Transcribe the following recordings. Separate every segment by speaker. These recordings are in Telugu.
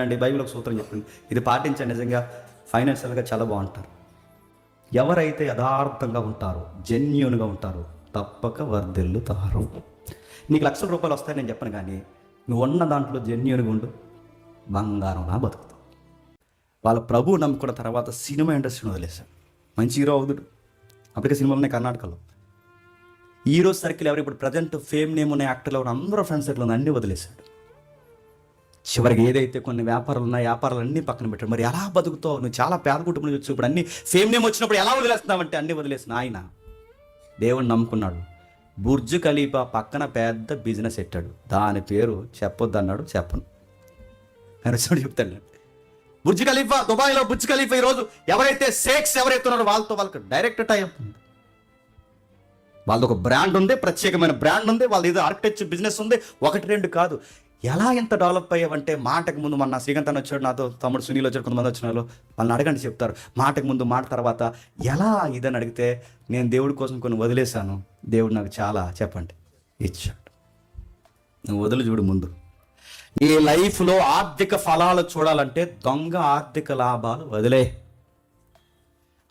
Speaker 1: అండి బైబిల్ ఒక సూత్రం చెప్పింది ఇది పాటించండి నిజంగా ఫైనాన్షియల్గా చాలా బాగుంటారు. ఎవరైతే యథార్థంగా ఉంటారో జెన్యున్గా ఉంటారో తప్పక వర్ధిల్లుతారు. నీకు లక్షల రూపాయలు వస్తాయని నేను చెప్పను కానీ నువ్వు ఉన్న దాంట్లో జెన్యున్గా ఉండు బంగారంలా బతుకుతావు. వాళ్ళ ప్రభువు నమ్ముకున్న తర్వాత సినిమా ఇండస్ట్రీని వదిలేశాడు మంచి హీరో అవుతుడు అప్పటికే సినిమాలు ఉన్నాయి కర్ణాటకలో. హీరో సర్కిల్ ఎవరు? ఇప్పుడు ప్రజెంట్ ఫేమ్ నేమ్ ఉన్న యాక్టర్లు ఎవరు? అందరూ ఫ్రెండ్స్ సర్కిల్ అన్నీ వదిలేశాడు. చివరికి ఏదైతే కొన్ని వ్యాపారాలు ఉన్నాయి వ్యాపారాలు అన్నీ పక్కన పెట్టాడు. మరి ఎలా బతుకుతావు? నువ్వు చాలా పేద కుటుంబం నుంచి వచ్చి ఇప్పుడు అన్ని సేమ్ నేమ్ వచ్చినప్పుడు ఎలా వదిలేస్తున్నావంటే అన్ని వదిలేసిన ఆయన దేవుణ్ణి నమ్ముకున్నాడు. బుర్జ్ ఖలీఫా పక్కన పెద్ద బిజినెస్ పెట్టాడు. దాని పేరు చెప్పొద్దు అన్నాడు చెప్పను. ఆయన వచ్చాడు చెప్తాడు. బుర్జ్ ఖలీఫా దుబాయ్లో బుర్జ్ ఖలీఫా ఈరోజు ఎవరైతే సేక్స్ ఎవరైతే ఉన్నారో వాళ్ళతో వాళ్ళకి డైరెక్ట్ టైం ఉంది. వాళ్ళది ఒక బ్రాండ్ ఉంది ప్రత్యేకమైన బ్రాండ్ ఉంది వాళ్ళది ఏదో ఆర్కిటెక్చర్ బిజినెస్ ఉంది. ఒకటి రెండు కాదు. ఎలా ఎంత డెవలప్ అయ్యావంటే మాటకు ముందు మన శ్రీకాంత్ అని వచ్చాడు నాతో తమ్ముడు సునీల్ వచ్చాడు కొంతమంది వచ్చిన వాళ్ళు వాళ్ళని అడగండి చెప్తారు. మాటకు ముందు మాట తర్వాత ఎలా ఇదని అడిగితే నేను దేవుడి కోసం కొన్ని వదిలేశాను. దేవుడు నాకు చాలా చెప్పండి. ఇచ్చాడు. నువ్వు వదిలి చూడు ముందు. నీ లైఫ్లో ఆర్థిక ఫలాలు చూడాలంటే దొంగ ఆర్థిక లాభాలు వదిలే.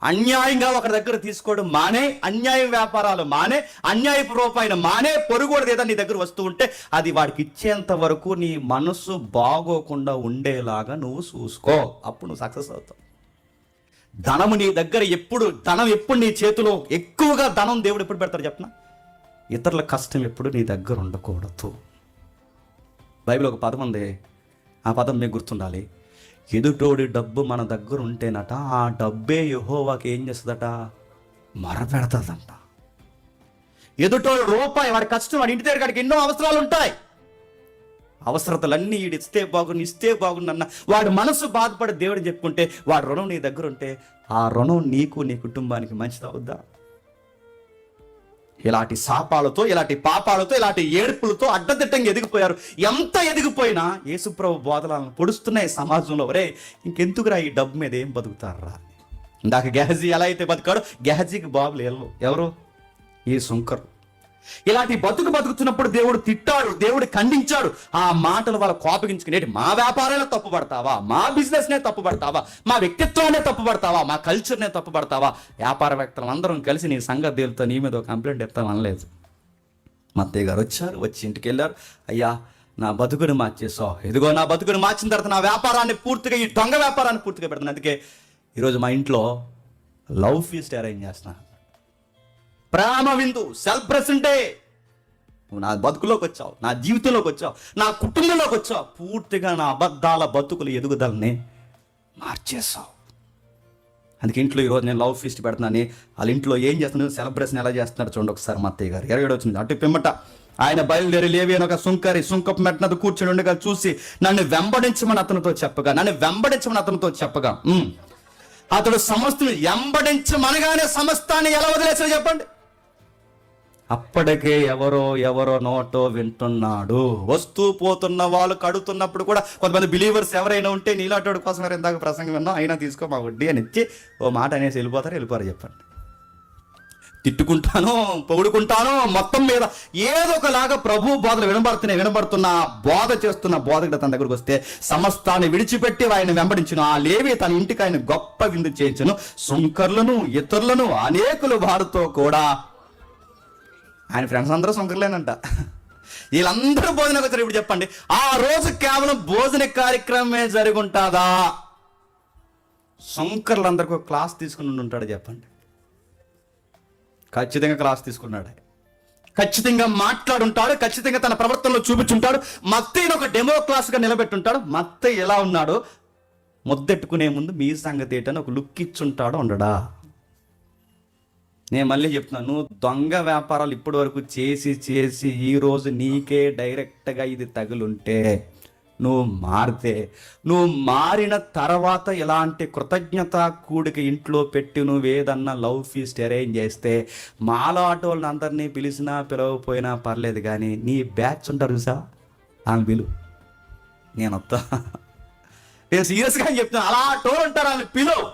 Speaker 1: అన్యాయంగా ఒకరి దగ్గర తీసుకోవడం మానే అన్యాయం వ్యాపారాలు మానే అన్యాయపు రూపాయలు మానే పొరుగుడు ఏదో నీ దగ్గర వస్తూ ఉంటే అది వాడికి ఇచ్చేంత వరకు నీ మనస్సు బాగోకుండా ఉండేలాగా నువ్వు చూసుకో. అప్పుడు నువ్వు సక్సెస్ అవుతావు. ధనము నీ దగ్గర ఎప్పుడు ధనం ఎప్పుడు నీ చేతిలో ఎక్కువగా ధనం దేవుడు ఎప్పుడు పెడతారు చెప్పనా? ఇతరుల కష్టం ఎప్పుడు నీ దగ్గర ఉండకూడదు. బైబిల్ ఒక పదం ఉంది. ఆ పదం మీకు గుర్తుండాలి. ఎదుటోడి డబ్బు మన దగ్గర ఉంటేనట ఆ డబ్బే యహోవాకి ఏం చేస్తుందట? మరపెడతాదంట. ఎదుటోడు రూపాయి వాడి కష్టం వాడి ఇంటి దగ్గర ఎన్నో అవసరాలు ఉంటాయి అవసరతలన్నీ ఈడు ఇస్తే బాగుండు ఇస్తే బాగుండన్న వాడి మనసు బాధపడి దేవుడు చెప్పుకుంటే వాడి రుణం నీ దగ్గర ఉంటే ఆ రుణం నీకు నీ కుటుంబానికి మంచిది అవుద్దా ఇలాంటి శాపాలతో ఇలాంటి పాపాలతో ఇలాంటి ఏడుపులతో అడ్డదిడ్డంగా ఎదిగిపోయారు. ఎంత ఎదిగిపోయినా యేసుప్రభు బోధలను పొడుస్తున్నాయి సమాజంలో. ఒరే ఇంకెందుకురా ఈ డబ్బు మీద ఏం బతుకుతారా? ఇందాక గెహజీ ఎలా అయితే బతికాడో గెహజీకి బాబులు ఎవరు ఎవరు? ఈ సుంకరు ఇలాంటి బతుకు బతుకుతున్నప్పుడు దేవుడు తిట్టాడు దేవుడు ఖండించాడు. ఆ మాటలు వాళ్ళ కోపగించుకునేటి మా వ్యాపారాలే తప్పుపడతావా? మా బిజినెస్నే తప్పుపడతావా? మా వ్యక్తిత్వాన్ని తప్పుపడతావా? మా కల్చర్నే తప్పుపడతావా? వ్యాపారవేత్తలు అందరం కలిసి నీ సంగతి దేవులతో నీ మీద ఒక కంప్లైంట్ ఇస్తాం మత్తయ్య మా గారు వచ్చారు వచ్చి ఇంటికి వెళ్ళారు. అయ్యా నా బతుకుని మార్చేసావు ఇదిగో నా బతుకుని మార్చిన తర్వాత నా వ్యాపారాన్ని పూర్తిగా ఈ దొంగ వ్యాపారాన్ని పూర్తిగా పెడుతున్నాను అందుకే ఈరోజు మా ఇంట్లో లవ్ ఫీస్ట్ అరేంజ్ చేస్తున్నాను ప్రేమ విందు సెల్ఫ్ ప్రెసెంటే నువ్వు నా బతుకులోకి వచ్చావు నా జీవితంలోకి వచ్చావు నా కుటుంబంలోకి వచ్చావు పూర్తిగా నా అబద్ధాల బతుకుల ఎదుగుదలని మార్చేసావు అందుకే ఇంట్లో ఈరోజు నేను లవ్ ఫీస్ట్ పెడుతున్నాను. వాళ్ళ ఇంట్లో ఏం చేస్తున్నాను సెలబ్రేషన్ ఎలా చేస్తున్నారు చూడండి ఒకసారి మత్తయ్య గారు. ఇరవై వచ్చింది అటు పిమ్మట. ఆయన బయలుదేరి లేవి అని ఒక సుంకరి సుంకపు మెట్టినది కూర్చొని ఉండగా చూసి నన్ను వెంబడించమని అతనితో చెప్పగా నన్ను వెంబడించమని అతనితో చెప్పగా అతడు సమస్తను వెంబడించమనగానే సమస్తాన్ని ఎలా వదిలేసాడు చెప్పండి. అప్పటికే ఎవరో ఎవరో నోటో వింటున్నాడు. వస్తూ పోతున్న వాళ్ళు కడుతున్నప్పుడు కూడా కొంతమంది బిలీవర్స్ ఎవరైనా ఉంటే నీలాటోడు కోసం ఎవరు ఇందాక ప్రసంగం విన్నాం అయినా తీసుకో మా వడ్డీ అని ఇచ్చి ఓ మాట అనేసి వెళ్ళిపోతారు వెళ్ళిపోరు చెప్పండి. తిట్టుకుంటాను పొగుడుకుంటాను మొత్తం మీద ఏదో ఒకలాగా ప్రభు బోధలు వినబడుతున్నాయి వినబడుతున్న బోధ చేస్తున్న బోధకుడు తన దగ్గరకు వస్తే సమస్తాన్ని విడిచిపెట్టి ఆయన వెంబడించును. ఆ లేవి తన ఇంటికి ఆయన గొప్ప విందు చేయించను. సుంకర్లను ఇతరులను అనేకులు వారితో కూడా ఆయన ఫ్రెండ్స్ అందరూ సుంకర్లేనంట. వీళ్ళందరూ భోజనకు వచ్చారు. ఇప్పుడు చెప్పండి ఆ రోజు కేవలం భోజన కార్యక్రమమే జరుగుంటుందా? ఉంటుందా ఒక క్లాస్ తీసుకుని ఉంటాడు చెప్పండి. ఖచ్చితంగా క్లాస్ తీసుకున్నాడు. ఖచ్చితంగా మాట్లాడుంటాడు ఖచ్చితంగా తన ప్రవర్తనలో చూపించుంటాడు. మత్తయ్యను ఒక డెమో క్లాస్గా నిలబెట్టుంటాడు. మత్తయ్య ఎలా ఉన్నాడో ముద్దెట్టుకునే ముందు మీ సంగతి ఏంటని ఒక లుక్ ఇచ్చుంటాడు ఉండడా నేను మళ్ళీ చెప్తున్నాను నువ్వు దొంగ వ్యాపారాలు ఇప్పటి వరకు చేసి చేసి ఈరోజు నీకే డైరెక్ట్గా ఇది తగులుంటే నువ్వు మారితే నువ్వు మారిన తర్వాత ఇలాంటి కృతజ్ఞత కూడిక ఇంట్లో పెట్టి నువ్వు ఏదన్నా లవ్ ఫీస్ట్ అరేంజ్ చేస్తే మాలాట వాళ్ళని అందరినీ పిలిచినా పిలవకపోయినా పర్లేదు కానీ నీ బ్యాచ్ ఉంటారు చూసా? ఆమె పిలు. నేను వస్తా. నేను సీరియస్గా చెప్తున్నాను అలా టోర్ ఉంటారు ఆమె పిలువు.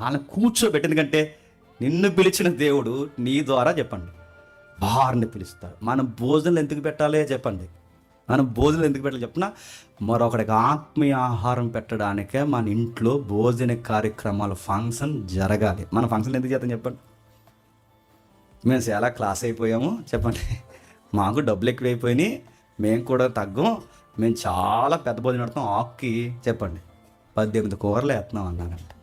Speaker 1: వాళ్ళని కూర్చోబెట్టి ఎందుకంటే నిన్ను పిలిచిన దేవుడు నీ ద్వారా చెప్పండి. బార్ని పిలుస్తాడు. మనం భోజనం ఎందుకు పెట్టాలి చెప్పండి. మనం భోజనం ఎందుకు పెట్టాలి చెప్పిన మరొకడికి ఆత్మీయ ఆహారం పెట్టడానికే మన ఇంట్లో భోజన కార్యక్రమాలు ఫంక్షన్ జరగాలి. మన ఫంక్షన్ ఎందుకు చేద్దాం చెప్పండి. మేము చాలా క్లాస్ అయిపోయాము చెప్పండి. మాకు డబ్బులు ఎక్కువైపోయినాయి. మేము కూడా తగ్గం. మేము చాలా పెద్ద భోజనం పెడతాం. ఆక్కి చెప్పండి. పద్దెనిమిది కూరలు వేస్తున్నాం అన్నానంట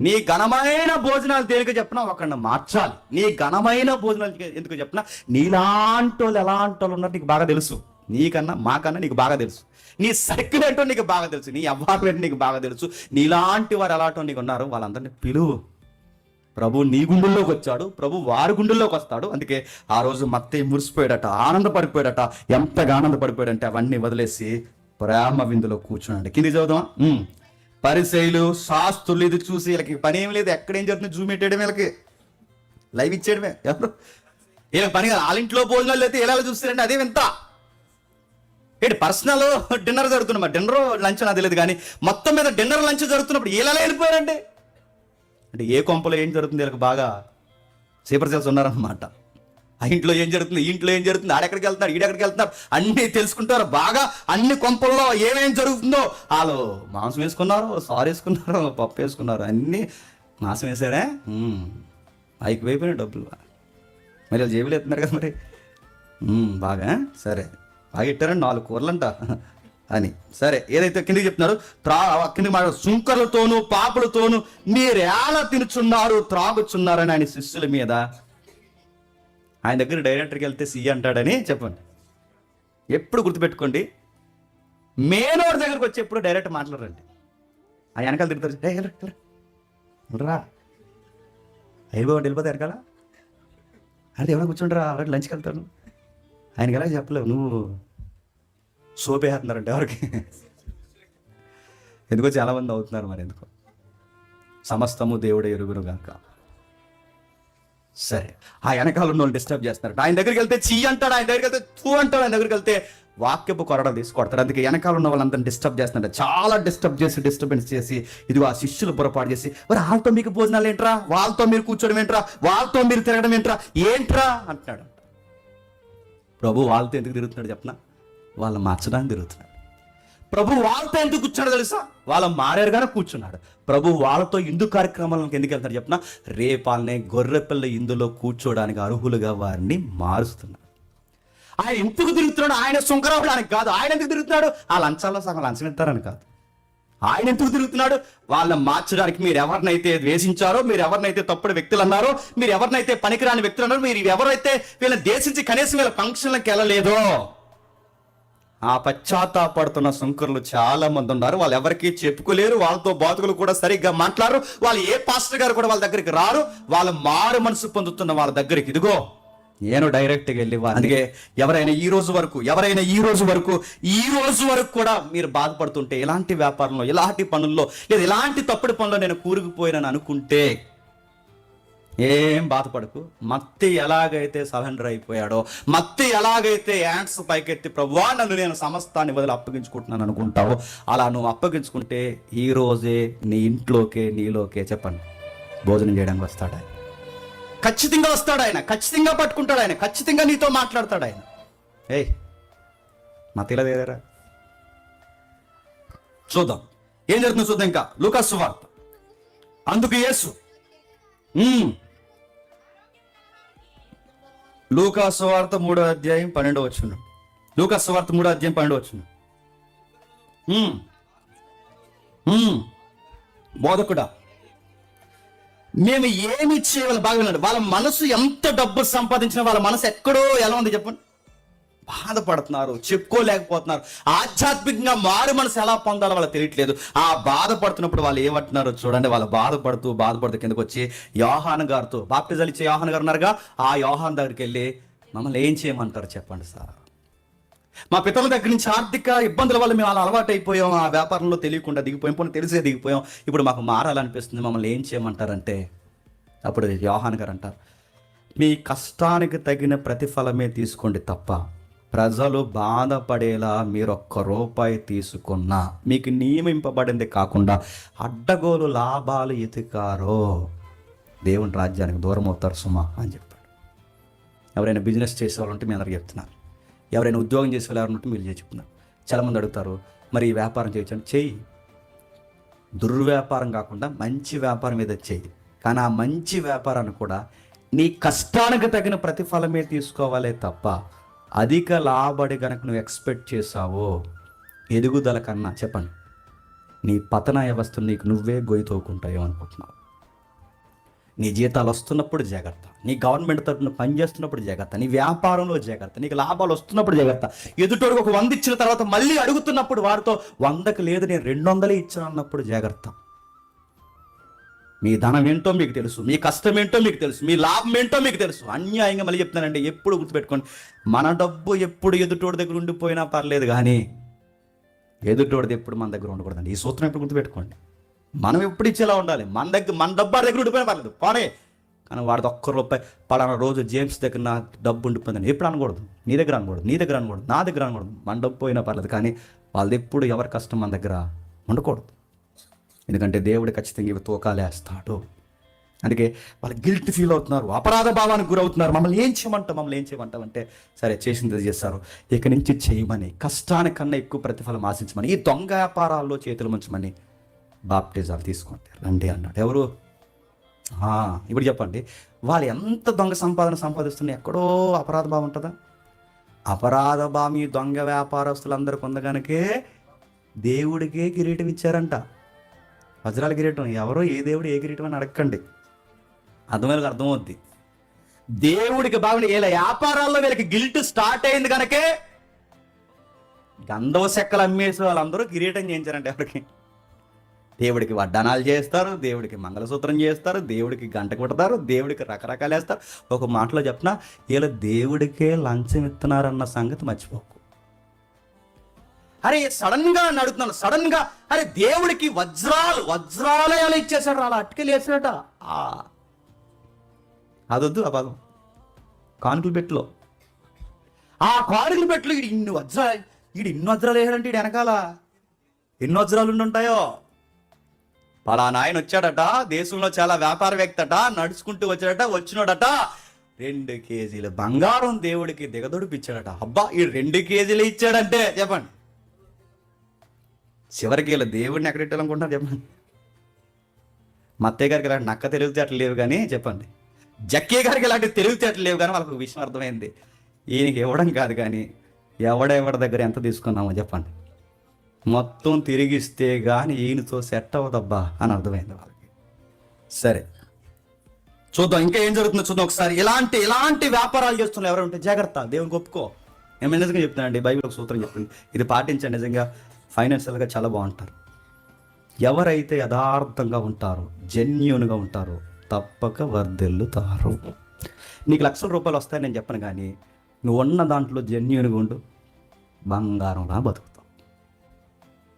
Speaker 1: నీ ఘనమైన భోజనాలు దేనికి చెప్పినా ఒకరిని మార్చాలి. నీ ఘనమైన భోజనాలు ఎందుకు చెప్పినా నీలాంటి వాళ్ళు ఎలాంటి వాళ్ళు ఉన్నారు నీకు బాగా తెలుసు. నీకన్నా మాకన్నా నీకు బాగా తెలుసు. నీ సర్కిల్ ఏంటో నీకు బాగా తెలుసు. నీ అవ్వాలి ఏంటో నీకు బాగా తెలుసు. నీలాంటి వారు ఎలాంటి నీకు ఉన్నారు? వాళ్ళందరినీ పిలువు ప్రభు నీ గుండెల్లోకి వచ్చాడు. ప్రభు వారి గుండెల్లోకి వస్తాడు. అందుకే ఆ రోజు మత్తే మురిసిపోయాడట ఆనందపడిపోయాడట ఎంతగా ఆనందపడిపోయాడంటే అవన్నీ వదిలేసి ప్రేమ విందులో కూర్చున్నాడు. కింది చదువుదాం పరిశైలు శాస్త్రులు ఇది చూసి వీళ్ళకి పని ఏం లేదు. ఎక్కడేం జరుగుతుంది జూమ్ పెట్టేయడం వీళ్ళకి. లైవ్ ఇచ్చేయడమే. ఎవరు? వీళ్ళకి పని కాదు. వాళ్ళ ఇంట్లో భోజనాలు అయితే ఎలా చూస్తారండి. అదే వింత. ఏంటి పర్సనల్ డిన్నర్ జరుగుతున్నమా డిన్నర్ లంచ్ నాకు తెలియదు కానీ మొత్తం మీద డిన్నర్ లంచ్ జరుగుతున్నప్పుడు ఎలా వెళ్ళిపోయారండి? అంటే ఏ కొంపలో ఏం జరుగుతుంది వీళ్ళకి బాగా? సీపర్ సెల్స్ ఉన్నారన్నమాట. ఆ ఇంట్లో ఏం జరుగుతుంది? ఈ ఇంట్లో ఏం జరుగుతుంది? ఆడెక్కడికి వెళ్తున్నాడు ఈడెక్కడికి వెళ్తున్నాడు అన్నీ తెలుసుకుంటారు. బాగా అన్ని కొంపల్లో ఏమేం జరుగుతుందో వాళ్ళు మాంసం వేసుకున్నారు సారు వేసుకున్నారు పప్పు వేసుకున్నారు అన్నీ మాంసం వేసారే మ్మ్. పైకి అయిపోయినాయి డబ్బులు. మరి వాళ్ళు జేబులు ఎత్తున్నారు కదా మరి. బాగా. సరే. బాగా ఇట్టారండి నాలుగు కూరలంట. అని. సరే. ఏదైతే కిందకి చెప్తున్నారు త్రా కిందకి మాట సుంకర్లతోనూ పాపులతోనూ మీరు ఎలా తినుచున్నారు త్రాగుచున్నారని ఆయన శిష్యుల మీద ఆయన దగ్గర డైరెక్టర్కి వెళ్తే సి అంటాడని చెప్పండి. ఎప్పుడు గుర్తుపెట్టుకోండి. మేనోడి దగ్గరకు వచ్చి ఎప్పుడు డైరెక్ట్ మాట్లాడరండి ఆ వెనకాల తిరుగుతారు. రా వెళ్ళరా, వెళ్ళరా. వెళ్ళిపోతే వెనకాల. అంటే ఎవరైనా కూర్చుంటారా ఆల్రెడీ లంచ్కి వెళ్తాను ఆయనకి ఎలా చెప్పలేవు. నువ్వు సోపేస్తున్నారంటే ఎవరికి? ఎందుకో చాలామంది అవుతున్నారు మరి ఎందుకో. సమస్తము దేవుడే ఎరుగురు గాక. సరే. ఆ వెనకాల ఉన్న వాళ్ళు డిస్టర్బ్ చేస్తున్నారు. ఆయన దగ్గరికి వెళ్తే చీ అంటాడు ఆయన దగ్గరికి వెళ్తే తూ అంటాడు ఆయన దగ్గరికి వెళ్తే వాక్యపు కొరడ తీసుకొడతారు. అందుకే వెనకాల ఉన్న వాళ్ళందరిని డిస్టర్బ్ చేస్తున్నారు. చాలా డిస్టర్బ్ చేసి డిస్టర్బెన్స్ చేసి ఇదిగో ఆ శిష్యులు పొరపాటు చేసి మరి వాళ్ళతో మీకు భోజనాలు ఏంట్రా? వాళ్ళతో మీరు కూర్చోడం ఏంట్రా? వాళ్ళతో మీరు తిరగడం ఏంట్రా? ఏంట్రా? అంటున్నాడు. ప్రభు వాళ్ళతో ఎందుకు తిరుగుతున్నాడు చెప్పనా? వాళ్ళు మార్చడానికి తిరుగుతున్నాడు. ప్రభు వాళ్ళతో ఎందుకు కూర్చున్నాడు తెలుసా? వాళ్ళ మారేరుగానే కూర్చున్నాడు. ప్రభు వాళ్ళతో ఇందు కార్యక్రమాలకు ఎందుకు వెళ్తాడు చెప్పిన రేపాలనే గొర్రెపిల్ల ఇందులో కూర్చోడానికి అర్హులుగా వారిని మారుస్తున్నాడు. ఆయన ఎందుకు తిరుగుతున్నాడు ఆయన సుంకరవడానికి కాదు. ఆయన ఎందుకు తిరుగుతున్నాడు? ఆ లంచాల్లో సగం లంచం ఇస్తారని కాదు. ఆయన ఎందుకు తిరుగుతున్నాడు? వాళ్ళని మార్చడానికి మీరు ఎవరినైతే ద్వేషించారో మీరు ఎవరినైతే తప్పుడు వ్యక్తులు అన్నారో మీరు ఎవరినైతే పనికిరాని వ్యక్తులు అన్నారో మీరు ఎవరైతే వీళ్ళని దేశించి కనీసం వీళ్ళ ఫంక్షన్లకు వెళ్ళలేదో ఆ పశ్చాత్తాపడుతున్న శంకరులు చాలా మంది ఉన్నారు. వాళ్ళు ఎవరికి చెప్పుకోలేరు వాళ్ళతో బాధకులు కూడా సరిగ్గా మాట్లాడరు. వాళ్ళు ఏ పాస్టర్ గారు కూడా వాళ్ళ దగ్గరికి రారు. వాళ్ళ మారు మనసు పొందుతున్న వాళ్ళ దగ్గరికి. ఇదిగో నేను డైరెక్ట్గా వెళ్ళి అందుకే ఎవరైనా ఈ రోజు వరకు ఎవరైనా ఈ రోజు వరకు ఈ రోజు వరకు కూడా మీరు బాధపడుతుంటే ఇలాంటి వ్యాపారంలో ఇలాంటి పనుల్లో లేదా ఇలాంటి తప్పుడు పనుల్లో నేను కూరుకుపోయినని అనుకుంటే ఏం బాధపడకు. మత్తి ఎలాగైతే సరెండర్ అయిపోయాడో మత్తి ఎలాగైతే యాండ్స్ పైకెత్తి ప్రభువా నన్ను నేను సమస్తాన్ని వదిలి అప్పగించుకుంటున్నాను అనుకుంటావో అలా నువ్వు అప్పగించుకుంటే ఈ రోజే నీ ఇంట్లోకే నీలోకే చెప్పండి. భోజనం చేయడానికి వస్తాడు ఆయన? ఖచ్చితంగా వస్తాడు ఆయన. ఖచ్చితంగా పట్టుకుంటాడు ఆయన. ఖచ్చితంగా నీతో మాట్లాడతాడు ఆయన. ఏయ్ మతిలదేదరా చూద్దాం. ఏం జరుగుతుందో చూద్దాం ఇంకా. లూకాసు వార్త. అందుకు యేసు. 嗯。Mm. వార్త మూడో అధ్యాయం పన్నెండో వచ్చును లూకాసు వార్త మూడో అధ్యాయం పన్నెండో వచ్చును బోధకుడా మేము ఏమి చేయవాలి బాగా వాళ్ళ మనసు ఎంత డబ్బు సంపాదించినా వాళ్ళ మనసు ఎక్కడో ఎలా ఉంది చెప్పండి? బాధపడుతున్నారు చెప్పుకోలేకపోతున్నారు. ఆధ్యాత్మికంగా మారు మనసు ఎలా పొందాలో వాళ్ళకి తెలియట్లేదు. ఆ బాధపడుతున్నప్పుడు వాళ్ళు ఏమంటున్నారో చూడండి. వాళ్ళు బాధపడుతూ బాధపడుతూ కిందకు వచ్చి యోహాన్ గారితో బాప్టిజాలు ఇచ్చే యోహాన్ గారు ఉన్నారుగా? ఆ యోహాన్ దగ్గరికి వెళ్ళి మమ్మల్ని ఏం చేయమంటారు చెప్పండి సార్. మా పితల దగ్గర నుంచి ఆర్థిక ఇబ్బందుల వల్ల మేము అలా అలవాటు అయిపోయాం ఆ వ్యాపారంలో తెలియకుండా దిగిపోయాం. పోనీ తెలిసే దిగిపోయాం. ఇప్పుడు మాకు మారాలనిపిస్తుంది. మమ్మల్ని ఏం చేయమంటారంటే? అప్పుడు యోహాన్ గారు అంటారు మీ కష్టానికి తగిన ప్రతిఫలమే తీసుకోండి తప్ప ప్రజలు బాధపడేలా మీరు ఒక్క రూపాయి తీసుకున్నా మీకు నియమింపబడింది కాకుండా అడ్డగోలు లాభాలు ఎతికారో. దేవుని రాజ్యానికి దూరం అవుతారు సుమా అని చెప్పాడు ఎవరైనా బిజినెస్ చేసే వాళ్ళు ఉంటే మీ అందరికి చెప్తున్నారు ఎవరైనా ఉద్యోగం చేసే వాళ్ళు ఎవరైనా ఉంటే మీరు చేసి చెప్తున్నారు చాలామంది అడుగుతారు మరి ఈ వ్యాపారం చేయొచ్చు? చెయ్యి. దుర్వ్యాపారం కాకుండా మంచి వ్యాపారం మీద చేయి కానీ ఆ మంచి వ్యాపారాన్ని కూడా నీ కష్టానికి తగిన ప్రతిఫలమే తీసుకోవాలే తప్ప అధిక లాభడి కనుక నువ్వు ఎక్స్పెక్ట్ చేసావో ఎదుగుదల కన్నా చెప్పండి. నీ పతన వ్యవస్థను నీకు నువ్వే గొయ్యి తోకుంటాయో అనుకుంటున్నావు. నీ జీతాలు వస్తున్నప్పుడు జాగ్రత్త. నీ గవర్నమెంట్ తరఫున పనిచేస్తున్నప్పుడు జాగ్రత్త. నీ వ్యాపారంలో జాగ్రత్త. నీకు లాభాలు వస్తున్నప్పుడు జాగ్రత్త. ఎదుటోడికి ఒక వంద ఇచ్చిన తర్వాత మళ్ళీ అడుగుతున్నప్పుడు వారితో వందకు లేదు నేను రెండు వందలే ఇచ్చాను అన్నప్పుడు జాగ్రత్త. మీ ధనం ఏంటో మీకు తెలుసు మీ కష్టం ఏంటో మీకు తెలుసు మీ లాభం ఏంటో మీకు తెలుసు. అన్యాయంగా మళ్ళీ చెప్తున్నానండి ఎప్పుడు గుర్తుపెట్టుకోండి. మన డబ్బు ఎప్పుడు ఎదుటోడి దగ్గర ఉండిపోయినా పర్లేదు కానీ ఎదుటోడిది ఎప్పుడు మన దగ్గర ఉండకూడదండి. ఈ సూత్రం ఎప్పుడు గుర్తుపెట్టుకోండి. మనం ఎప్పుడు ఇచ్చేలా ఉండాలి. మన దగ్గర మన డబ్బు వాడి దగ్గర ఉండిపోయినా పర్లేదు. పోనే. కానీ వాడిది ఒక్క రూపాయి పలానా రోజు జేమ్స్ దగ్గర నా డబ్బు ఉండిపోయిందని ఎప్పుడు అనకూడదు. నీ దగ్గర అనకూడదు నీ దగ్గర అనకూడదు నా దగ్గర అనకూడదు. మన డబ్బు పోయినా పర్లేదు కానీ వాళ్ళది ఎప్పుడు ఎవరి కష్టం మన దగ్గర ఉండకూడదు. ఎందుకంటే దేవుడు ఖచ్చితంగా ఇవి తూకాలేస్తాడు. అందుకే వాళ్ళు గిల్ట్ ఫీల్ అవుతున్నారు అపరాధ భావానికి గురవుతున్నారు. మమ్మల్ని ఏం చేయమంటాం మమ్మల్ని ఏం చేయమంటాం అంటే సరే చేసింది చేస్తారు. ఇక నుంచి చేయమని కష్టానికన్నా ఎక్కువ ప్రతిఫలం ఆశించమని ఈ దొంగ వ్యాపారాల్లో చేతులు ముంచమని బాప్టిజాలు తీసుకోండి రండి అన్నాడు. ఎవరు? ఇప్పుడు చెప్పండి. వాళ్ళు ఎంత దొంగ సంపాదన సంపాదిస్తున్నా ఎక్కడో అపరాధ భావం ఉంటుందా? అపరాధ భావం ఈ దొంగ వ్యాపారస్తులందరూ పొందగానికే దేవుడికే కిరీటం ఇచ్చారంట. వజ్రాల కిరీటం ఎవరో ఏ దేవుడు ఏ కిరీటం అని అడగండి అర్థమైన అర్థమవుద్ది. దేవుడికి బాగుంది వీళ్ళ వ్యాపారాల్లో వీళ్ళకి గిల్ట్ స్టార్ట్ అయింది కనుకే గంధవ చెక్కలు అమ్మేసి వాళ్ళందరూ కిరీటం చేయించారండి ఎవరికి. దేవుడికి వడ్డానాలు చేస్తారు దేవుడికి మంగళసూత్రం చేస్తారు దేవుడికి గంట కొడతారు దేవుడికి రకరకాలు వేస్తారు. ఒక మాటలో చెప్పిన వీళ్ళు దేవుడికే లంచం ఇస్తున్నారన్న సంగతి మర్చిపోకు. అరే సడన్గా నడుతున్నాను సడన్గా అరే దేవుడికి వజ్రాలు వజ్రాలే అలా ఇచ్చేసాడు అలా అట్టుకెళ్ళి ఆ. అదొద్దు ఆ భాగం కానుకలు పెట్టులో ఆ కానుకలు పెట్టులో ఈడు ఇన్ని వజ్రాలు ఈడు ఇన్ని వజ్రాలు వేసాడంటే ఇడు వెనకాల ఎన్ని వజ్రాలు ఉండుంటాయో? పలానా ఆయన వచ్చాడట దేశంలో చాలా వ్యాపారవేత్తట నడుచుకుంటూ వచ్చాడట వచ్చినాడట. రెండు కేజీలు బంగారం దేవుడికి దిగదొడిపిచ్చాడట. అబ్బా ఈ రెండు కేజీలు ఇచ్చాడంటే చెప్పండి. చివరికి వీళ్ళ దేవుడిని ఎక్కడ పెట్టాలనుకుంటున్నారు చెప్పండి. మా అత్తయ్య గారికి ఇలాంటి నక్క తెలివితేటలు లేవు కానీ చెప్పండి. జక్కే గారికి ఇలాంటి తెలివితేటలు లేవు కానీ వాళ్ళకి విషయం అర్థమైంది. ఈయనకి ఇవ్వడం కాదు కానీ ఎవడెవడి దగ్గర ఎంత తీసుకున్నామో చెప్పండి. మొత్తం తిరిగిస్తే కానీ ఈయనతో సెట్ అవ్వదబ్బా అని అర్థమైంది వాళ్ళకి. సరే. చూద్దాం ఇంకా ఏం జరుగుతుందో చూద్దాం ఒకసారి. ఇలాంటి ఇలాంటి వ్యాపారాలు చేస్తున్న ఎవరు ఉంటే జాగ్రత్త. దేవుని ఒప్పుకో. నేను నిజంగా చెప్తానండి బైబిల్ ఒక సూత్రం చెప్పింది ఇది పాటించండి నిజంగా. ఫైనాన్షియల్గా చాలా బాగుంటారు. ఎవరైతే యథార్థంగా ఉంటారో జెన్యున్గా ఉంటారో తప్పక వర్ధిల్లుతారు. నీకు లక్షల రూపాయలు వస్తాయి నేను చెప్పను కానీ నువ్వు ఉన్న దాంట్లో జెన్యున్గా ఉండు బంగారంలా బతుకుతావు.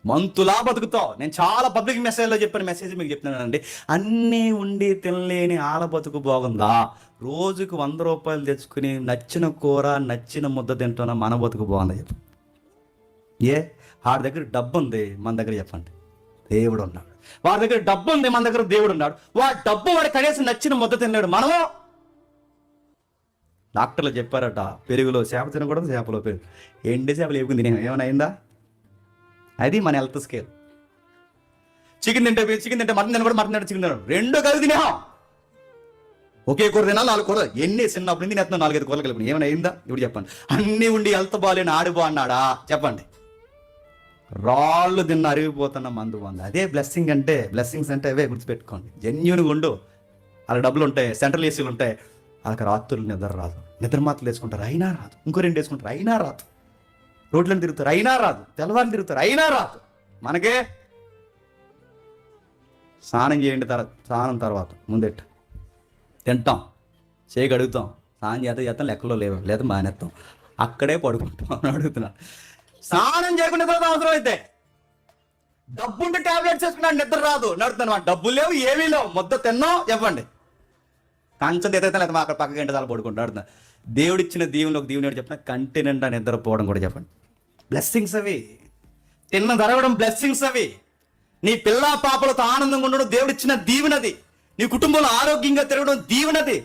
Speaker 1: మంతులా బతుకుతావు. నేను చాలా పబ్లిక్ మెసేజ్లో చెప్పిన మెసేజ్ మీకు చెప్తున్నానండి. అన్నీ ఉండి తినలేని ఆల బతుకు బాగుందా? రోజుకు వంద రూపాయలు తెచ్చుకుని నచ్చిన కూర నచ్చిన ముద్ద తింటున్న మన బతుకు బాగుందా చెప్పు. ఏ? వాడి దగ్గర డబ్బు ఉంది మన దగ్గర చెప్పండి. దేవుడు ఉన్నాడు వాడి దగ్గర డబ్బు ఉంది మన దగ్గర దేవుడు ఉన్నాడు వాడు డబ్బు వాడు కనీసం నచ్చిన ముద్ద తిన్నాడు. మనము డాక్టర్లు చెప్పారట పెరుగులో చేప తినకూడదు చేపలో పెరుగు. ఎండి చేపలు ఏపుకుని తినే ఏమైనా అయిందా? అది మన హెల్త్ స్కేల్ చికెన్ తింటే చికెన్ తింటే మటన్ తినకూడదు మటన్ తింటే చికెన్ తినడం రెండో కలిసి తినేహా ఒకే కూర తినాలి నాలుగు కూర ఎన్ని చిన్నప్పుడు తినేస్తున్నాం నాలుగైదు కూరలు కలిపి ఏమైనా అయిందా? ఇప్పుడు చెప్పండి. అన్నీ ఉండి హెల్త్ బాగాలేని ఆడిపో అన్నాడా చెప్పండి. రాళ్ళు తిన్న అరిగిపోతున్న మందు మందు అదే బ్లెస్సింగ్ అంటే బ్లెస్సింగ్స్ అంటే అవే గుర్తుపెట్టుకోండి. జెన్యున్గా ఉండు. వాళ్ళకి డబ్బులు ఉంటాయి సెంట్రల్ ఏసీలు ఉంటాయి. వాళ్ళకి రాత్రులు నిద్ర రాదు. నిద్ర మాత్రలు వేసుకుంటారు అయినా రాదు. ఇంకో రెండు వేసుకుంటారు అయినా రాదు. రోడ్లను తిరుగుతారు అయినా రాదు. తెల్లవారు తిరుగుతారు అయినా రాదు. మనకే స్నానం చేయండి తర్వాత స్నానం తర్వాత ముందెట్టు. తింటాం. చేయగడుగుతాం స్నానం చేత చేస్తాం లెక్కలో లేవు. లేదా మానేస్తాం. అక్కడే పడుకుంటాం అని అడుగుతున్నాను స్నానం చేయకుండా కూడా అవసరం అయితే. డబ్బుంటే టాబ్లెట్స్ వేసుకున్నాడు నిద్ర రాదు. నడుతున్నాను డబ్బులు లేవు ఏమీ లేవు మొద్ద తిన్నో చెప్పండి కంచం ఎదైతే లేదా మా అక్కడ పక్క గంట చాలా పడుకుంటా దేవుడిచ్చిన దీవుని ఒక దీవుని చెప్పిన కంటి నిండా నిద్రపోవడం కూడా చెప్పండి. బ్లెస్సింగ్స్ అవి. తిన్న జరగడం బ్లెస్సింగ్స్ అవి. నీ పిల్ల పాపలతో ఆనందంగా ఉండడం దేవుడిచ్చిన దీవునది. నీ కుటుంబంలో ఆరోగ్యంగా తిరగడం దీవునది.